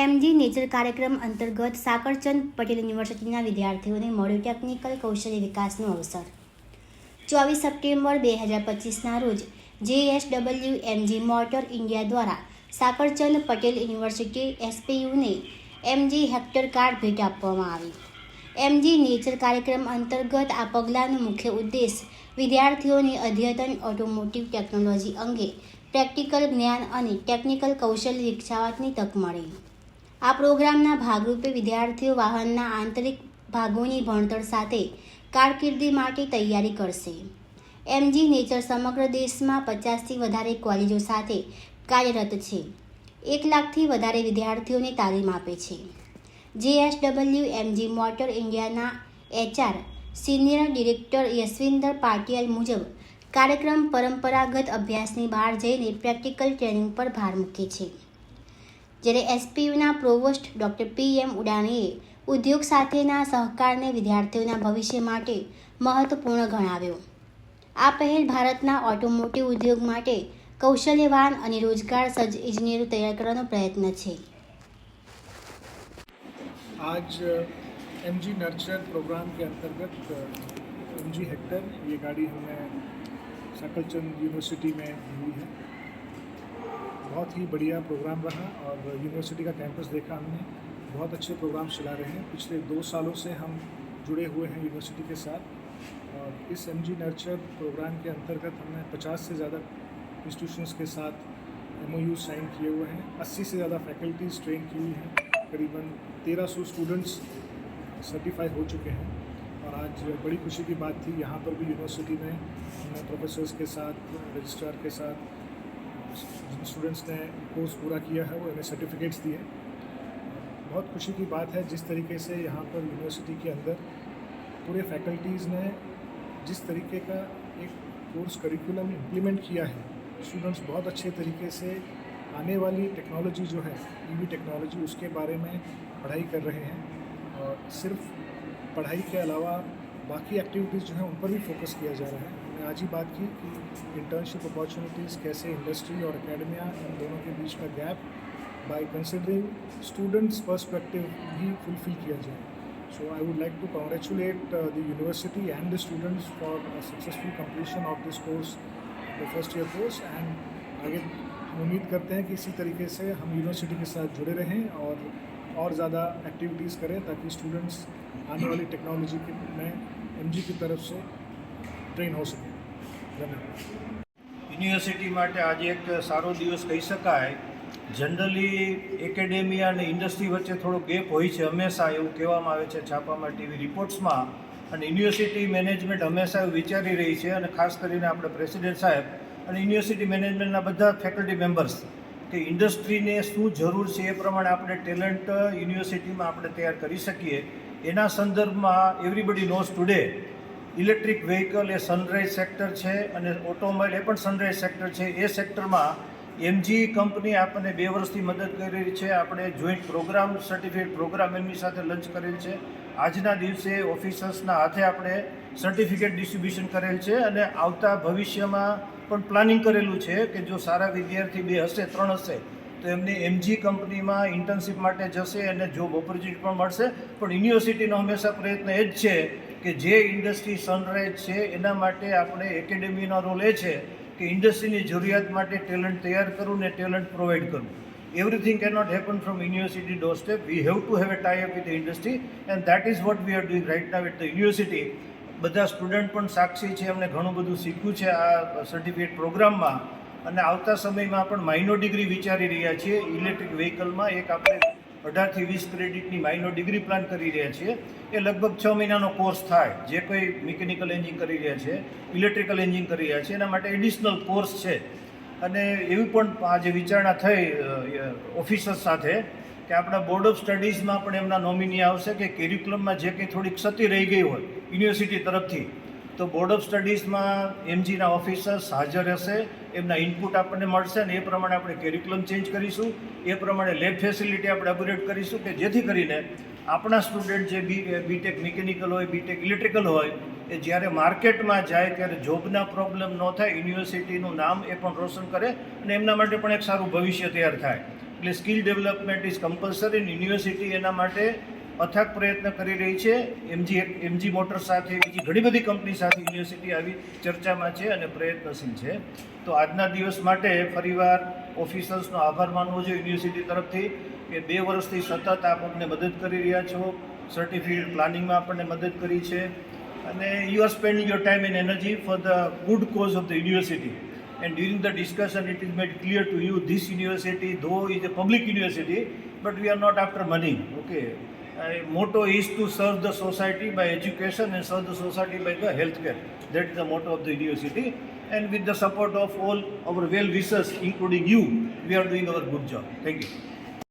MG nature કાર્યક્રમ અંતર્ગત સાકરચંદ પટેલ યુનિવર્સિટીના વિદ્યાર્થીઓને મળ્યો ટેકનિકલ કૌશલ્ય વિકાસનો અવસર. ચોવીસ સપ્ટેમ્બર બે હજાર પચીસના રોજ જેએસડબલ્યુ એમજી મોટર ઇન્ડિયા દ્વારા સાકરચંદ પટેલ યુનિવર્સિટી એસપીયુને એમજી હેક્ટર કાર્ડ ભેટ આપવામાં આવી. એમજી નેચર કાર્યક્રમ અંતર્ગત આ પગલાંનો મુખ્ય ઉદ્દેશ વિદ્યાર્થીઓને અદ્યતન ઓટોમોટિવ ટેકનોલોજી અંગે પ્રેક્ટિકલ જ્ઞાન અને ટેકનિકલ કૌશલ્ય વિકસાવવાની તક મળે. આ પ્રોગ્રામના ભાગરૂપે વિદ્યાર્થીઓ વાહનના આંતરિક ભાગોની ભણતર સાથે કારકિર્દી માટે તૈયારી કરશે. એમજી નેચર સમગ્ર દેશમાં પચાસથી વધારે કોલેજો સાથે કાર્યરત છે. એક લાખથી વધારે વિદ્યાર્થીઓને તાલીમ આપે છે. જેએસડબલ્યુ એમજી મોટર ઇન્ડિયાના HR senior director Yashwinder Patial મુજબ કાર્યક્રમ પરંપરાગત અભ્યાસની બહાર જઈને પ્રેક્ટિકલ ટ્રેનિંગ પર ભાર મૂકે છે. જ્યારે એસપીયુના પ્રોવોસ્ટ ડૉક્ટર પી એમ ઉડાણીએ ઉદ્યોગ સાથેના સહકારને વિદ્યાર્થીઓના ભવિષ્ય માટે મહત્વપૂર્ણ ગણાવ્યો આ પહેલ ભારતના ઓટોમોટિવ ઉદ્યોગ માટે કૌશલ્યવાન અને રોજગાર સજ્જ ઇજનેરો તૈયાર કરવાનો પ્રયત્ન છે आज एम जी नर्चर प्रोग्राम के अंतर्गत एम जी हेक्टर ये गाड़ी हमने सकलचंद यूनिवर्सिटी में हुई है बहुत ही बढ़िया प्रोग्राम रहा और यूनिवर्सिटी का कैंपस देखा हमने। बहुत अच्छे प्रोग्राम चला रहे हैं। पिछले दो सालों से हम जुड़े हुए हैं यूनिवर्सिटी के साथ और इस एम जी नर्चर प्रोग्राम के अंतर्गत हमने 50 से ज़्यादा इंस्टीट्यूशंस के साथ एमओयू साइन किए हुए हैं। 80 से ज़्यादा फैकल्टीज ट्रेन की हुई हैं। करीबन 1300 स्टूडेंट्स सर्टिफाई हो चुके हैं और आज बड़ी खुशी की बात थी। यहाँ पर भी यूनिवर्सिटी में हमने प्रोफेसर्स के साथ, रजिस्ट्रार के साथ जिन स्टूडेंट्स ने कोर्स पूरा किया है, वो इन्हें सर्टिफिकेट्स दिए। बहुत खुशी की बात है, जिस तरीके से यहाँ पर यूनिवर्सिटी के अंदर पूरे फैकल्टीज़ ने जिस तरीके का एक कोर्स करिकुलम इम्प्लीमेंट किया है स्टूडेंट्स बहुत अच्छे तरीके से आने वाली टेक्नोलॉजी जो है ईवी टेक्नोलॉजी उसके बारे में पढ़ाई कर रहे हैं। और सिर्फ़ पढ़ाई के अलावा बाकी एक्टिविटीज़ जो हैं, उन पर भी फोकस किया जा रहा है। आज ही बात की कि इंटर्नशिप अपॉर्चुनिटीज़ कैसे इंडस्ट्री और एकेडमिया इन दोनों के बीच का gap by considering students perspective he fulfil किया जाए। So I would like to congratulate the university and the students for successful completion of this course the first year course and आगे उम्मीद करते हैं कि इसी तरीके से हम यूनिवर्सिटी के साथ जुड़े रहें और और ज़्यादा एक्टिविटीज़ करें ताकि स्टूडेंट्स आने वाली टेक्नोलॉजी में एम की तरफ़ से ट्रेन हो सकें। યુનિવર્સિટી માટે આજે એક સારો દિવસ કહી શકાય. જનરલી એકેડેમિયા અને ઇન્ડસ્ટ્રી વચ્ચે થોડો ગેપ હોય છે હંમેશા એવું કહેવામાં આવે છે છાપામાં ટીવી રિપોર્ટ્સમાં અને યુનિવર્સિટી મેનેજમેન્ટ હંમેશા એવું વિચારી રહી છે અને ખાસ કરીને આપણે પ્રેસિડેન્ટ સાહેબ અને યુનિવર્સિટી મેનેજમેન્ટના બધા ફેકલ્ટી મેમ્બર્સ કે ઇન્ડસ્ટ્રીને શું જરૂર છે એ પ્રમાણે આપણે ટેલેન્ટ યુનિવર્સિટીમાં આપણે તૈયાર કરી શકીએ. એના સંદર્ભમાં everybody knows today electric vehicle એ સનરાઇઝ સેક્ટર છે અને ઓટોમોબાઈલ એ પણ સનરાઇઝ સેક્ટર છે. એ સેક્ટરમાં એમજી કંપની આપણને બે વર્ષથી મદદ કરી રહી છે. આપણે જોઈન્ટ પ્રોગ્રામ સર્ટિફિકેટ પ્રોગ્રામ એમની સાથે લંચ કરેલ છે. આજના દિવસે ઓફિસર્સના હાથે આપણે સર્ટિફિકેટ ડિસ્ટ્રીબ્યુશન કરેલ છે અને આવતા ભવિષ્યમાં પણ પ્લાનિંગ કરેલું છે કે જો સારા વિદ્યાર્થી બે હશે, ત્રણ હશે, તો એમને એમજી કંપનીમાં ઇન્ટર્નશિપ માટે જશે અને જોબ ઓપોર્ચ્યુનિટી પણ મળશે. પણ યુનિવર્સિટીનો હંમેશા પ્રયત્ન એ જ છે કે જે ઇન્ડસ્ટ્રી સનરાઈઝ છે, એના માટે આપણે એકેડેમીનો રોલ એ છે કે ઇન્ડસ્ટ્રીની જરૂરિયાત માટે ટેલેન્ટ તૈયાર કરવું ને ટેલેન્ટ પ્રોવાઈડ કરવું everything cannot not happen from university we have to to a tie up with with industry and that is what we are doing right now at the university બધા student પણ સાક્ષી છે એમણે ઘણું બધું શીખ્યું છે આ સર્ટિફિકેટ પ્રોગ્રામમાં. અને આવતા સમયમાં પણ માઇનો ડિગ્રી વિચારી રહ્યા છીએ. ઇલેક્ટ્રિક વ્હીકલમાં એક આપણે અઢારથી વીસ ક્રેડિટની માઇનો ડિગ્રી પ્લાન કરી રહ્યા છીએ. એ લગભગ છ મહિનાનો કોર્સ થાય, જે કોઈ મિકેનિકલ એન્જિન કરી રહ્યા છે, ઇલેક્ટ્રિકલ એન્જિન કરી રહ્યા છે, એના માટે એડિશનલ કોર્સ છે. અને એવી પણ આજે વિચારણા થઈ ઓફિસર સાથે, કે આપણા બોર્ડ ઓફ સ્ટડીઝમાં પણ એમના નોમિની આવશે કે કેરિક્યુલમમાં જે કંઈ થોડી ક્ષતિ રહી ગઈ હોય, યુનિવર્સિટી તરફથી તો બોર્ડ ઓફ સ્ટડીઝમાં એમજીના ઓફિસર્સ હાજર હશે એમના ઇનપુટ આપણને મળશે અને એ પ્રમાણે આપણે કેરિક્યુલમ ચેન્જ કરીશું. એ પ્રમાણે લેબ ફેસિલિટી આપણે અપગ્રેડ કરીશું કે જેથી કરીને આપણા સ્ટુડન્ટ જે બી બીટેક મિકેનિકલ હોય બીટેક ઇલેક્ટ્રિકલ હોય, એ જ્યારે માર્કેટમાં જાય ત્યારે જોબના પ્રોબ્લેમ ન થાય યુનિવર્સિટીનું નામ એ પણ રોશન કરે અને એમના માટે પણ એક સારું ભવિષ્ય તૈયાર થાય. એટલે skill development is compulsory university એના માટે અથાગ પ્રયત્ન કરી રહી છે. એમજી એમજી મોટર સાથે બીજી ઘણી બધી કંપની સાથે યુનિવર્સિટી આવી ચર્ચામાં છે અને પ્રયત્નશીલ છે. તો આજના દિવસ માટે ફરીવાર ઓફિસર્સનો આભાર માનવો જોઈએ યુનિવર્સિટી તરફથી કે બે વર્ષથી સતત આપ અમને મદદ કરી રહ્યા છો. સર્ટિફિકેટ પ્લાનિંગમાં આપણને મદદ કરી છે. અને you are spending your time and energy for the good cause of the university and during the discussion it is made clear to you this university though is a public university but we are not after okay? uh, motto is to serve the society by education and serve the society by the healthcare. That is the motto of the university. And with the support of all our well wishers including you we are doing our good job. Thank you